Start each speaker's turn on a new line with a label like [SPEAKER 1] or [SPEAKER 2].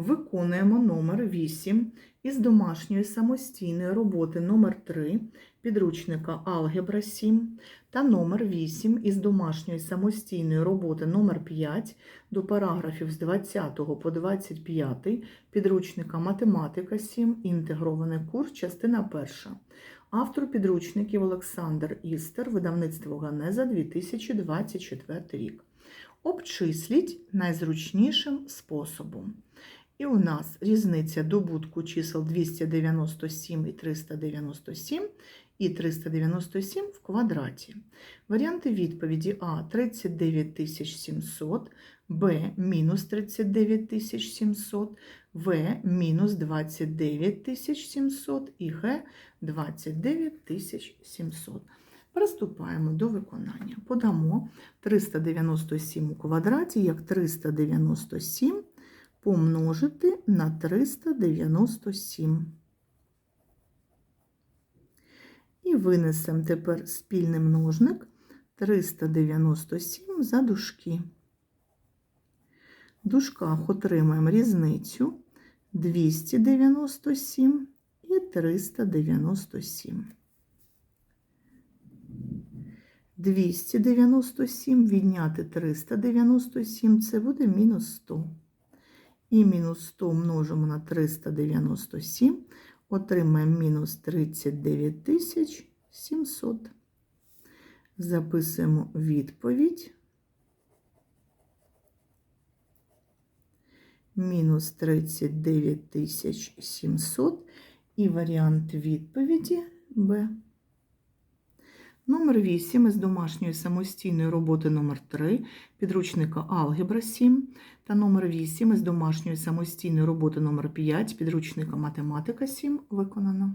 [SPEAKER 1] Виконуємо номер 8 із домашньої самостійної роботи номер 3 підручника Алгебра 7 та номер 8 із домашньої самостійної роботи номер 5 до параграфів з 20 по 25 підручника Математика 7, інтегрований курс, частина 1. Автор підручників Олександр Істер, видавництво Ганеза 2024 рік. Обчисліть найзручнішим способом. І у нас різниця добутку чисел 297 і 397 і 397 в квадраті. Варіанти відповіді А 39700, Б мінус 39700, В мінус 29700 і Г 29700. Приступаємо до виконання. Подамо 397 у квадраті як 397 помножити на 397. І винесемо тепер спільний множник 397 за дужки. В дужках отримаємо різницю 297 і 397. 297 відняти 397 це буде мінус 100. І мінус 100 множимо на 397, отримаємо мінус 39 700. Записуємо відповідь. Мінус 39 700 і варіант відповіді Б. Номер 8 із домашньої самостійної роботи номер 3 підручника Алгебра 7 та номер 8 із домашньої самостійної роботи номер 5 підручника Математика 7 виконано.